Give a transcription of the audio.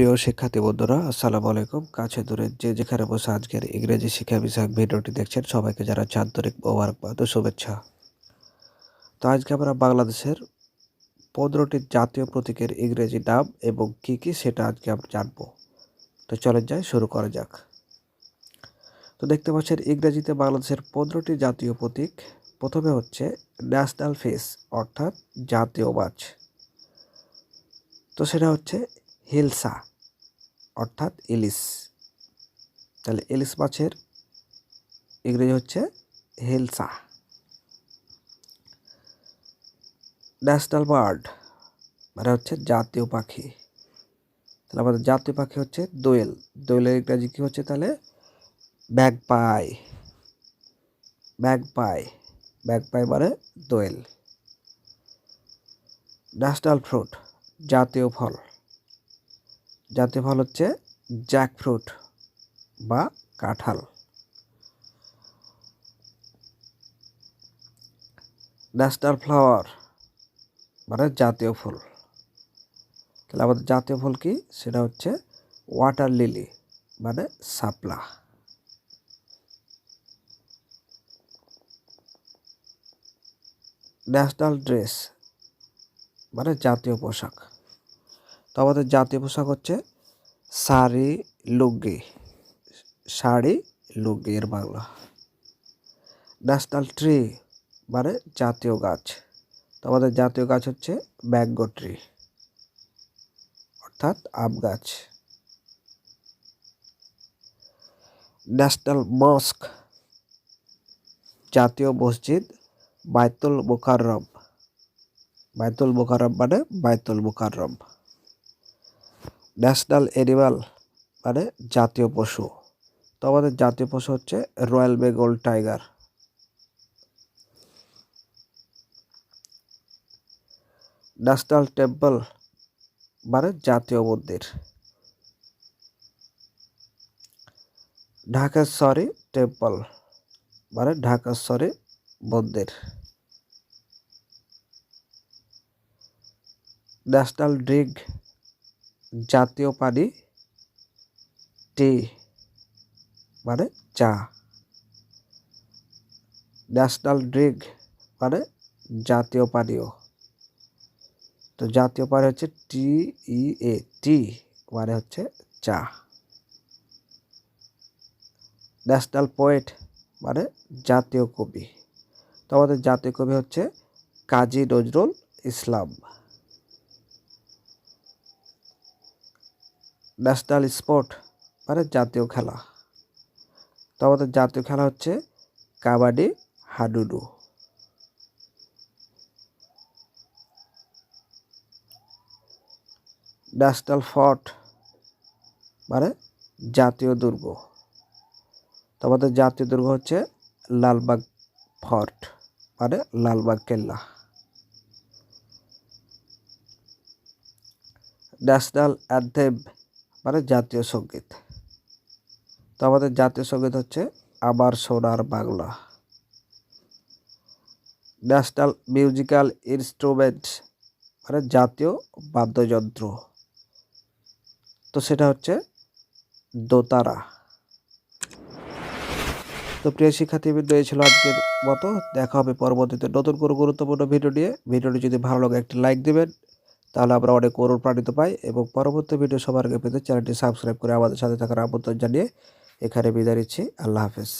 প্রিয় শিক্ষার্থী বন্ধুরা, আসসালামু আলাইকুম। কাছে দূরে যে যেখানে বসে আজকের ইংরেজি শিক্ষা বিষয়ক ভিডিওটি দেখছেন, সবাইকে যারা আন্তরিক মোবারকবাদ ও শুভেচ্ছা। তো আজকে আমরা বাংলাদেশের পনেরোটি জাতীয় প্রতীকের ইংরেজি নাম এবং কি কি সেটা আজকে আমরা জানব। তো চলে যাই, শুরু করা যাক। তো দেখতে পাচ্ছেন, ইংরেজিতে বাংলাদেশের পনেরোটি জাতীয় প্রতীক। প্রথমে হচ্ছে ন্যাশনাল ফিস, অর্থাৎ জাতীয় মাছ। তো সেটা হচ্ছে হিলসা। অর্থাৎ ইলিশ তাহলে ইলিশ মাছের ইংরেজি হচ্ছে হিলসা। ন্যাশনাল বার্ড মানে হচ্ছে জাতীয় পাখি। তাহলে আমাদের জাতীয় পাখি হচ্ছে দোয়েল। দোয়েলের ইংরাজি কী হচ্ছে তাহলে? ব্যাগপাই। ব্যাগপাই। ব্যাগপাই মানে দোয়েল। ন্যাশনাল ফ্রুট, জাতীয় ফল। জাতীয় ফল হচ্ছে জ্যাকফ্রুট বা কাঁঠাল। ন্যাশনাল ফ্লাওয়ার মানে জাতীয় ফুল। তাহলে আমাদের জাতীয় ফুল কি? সেটা হচ্ছে ওয়াটার লিলি মানে সাপলা ন্যাশনাল ড্রেস মানে জাতীয় পোশাক। তো আমাদের জাতীয় পোশাক হচ্ছে শাড়ি লুঙ্গি শাড়ি লুঙ্গি এর বাংলা। ন্যাশনাল ট্রি মানে জাতীয় গাছ। তো আমাদের জাতীয় গাছ হচ্ছে ম্যাঙ্গো ট্রি অর্থাৎ আম গাছ। ন্যাশনাল মস্ক জাতীয় মসজিদ বাইতুল মুকাররম। বাইতুল মুকাররম মানে বাইতুল মুকাররম। ন্যাশনাল অ্যানিমাল মানে জাতীয় পশু। তো আমাদের জাতীয় পশু হচ্ছে royal Bengal tiger. National temple মানে জাতীয় মন্দির। ঢাকেশ্বরী টেম্পল মানে ঢাকেশ্বরী মন্দির। ন্যাশনাল ড্রিঙ্ক জাতীয় পানি টি মানে চা। ন্যাশনাল ড্রিঙ্ক মানে জাতীয় পানীয়। তো জাতীয় পানি হচ্ছে টি ই এ, টি মানে হচ্ছে চা। ন্যাশনাল পোয়েট মানে জাতীয় কবি। তো আমাদের জাতীয় কবি হচ্ছে কাজী নজরুল ইসলাম। ন্যাশনাল স্পোর্ট মানে জাতীয় খেলা। তো আমাদের জাতীয় খেলা হচ্ছে কাবাডি, হাডুডু। ন্যাশনাল ফর্ট মানে জাতীয় দুর্গ। তো আমাদের জাতীয় দুর্গ হচ্ছে লালবাগ ফর্ট মানে লালবাগ কেল্লা। ন্যাশনাল অ্যান্থেম মানে জাতীয় সংগীত। তো আমাদের জাতীয় সংগীত হচ্ছে আমার সোনার বাংলা। ন্যাশনাল মিউজিক্যাল ইনস্ট্রুমেন্ট মানে জাতীয় বাদ্যযন্ত্র। তো সেটা হচ্ছে দোতারা। তো প্রিয় শিক্ষার্থীবৃন্দ, এই ছিল আজকের মতো। দেখা হবে পরবর্তীতে নতুন কোনো গুরুত্বপূর্ণ ভিডিও নিয়ে। ভিডিওটি যদি ভালো লাগে, একটি লাইক দেবেন। তাহলে আমরা অনেক অনুপ্রাণিত পাই এবং পরবর্তী ভিডিও সবার আগে পেতে চ্যানেলটি সাবস্ক্রাইব করে আমাদের সাথে থাকার আমন্ত্রণ জানিয়ে এখানে বিদায় নিচ্ছি। আল্লাহ হাফেজ।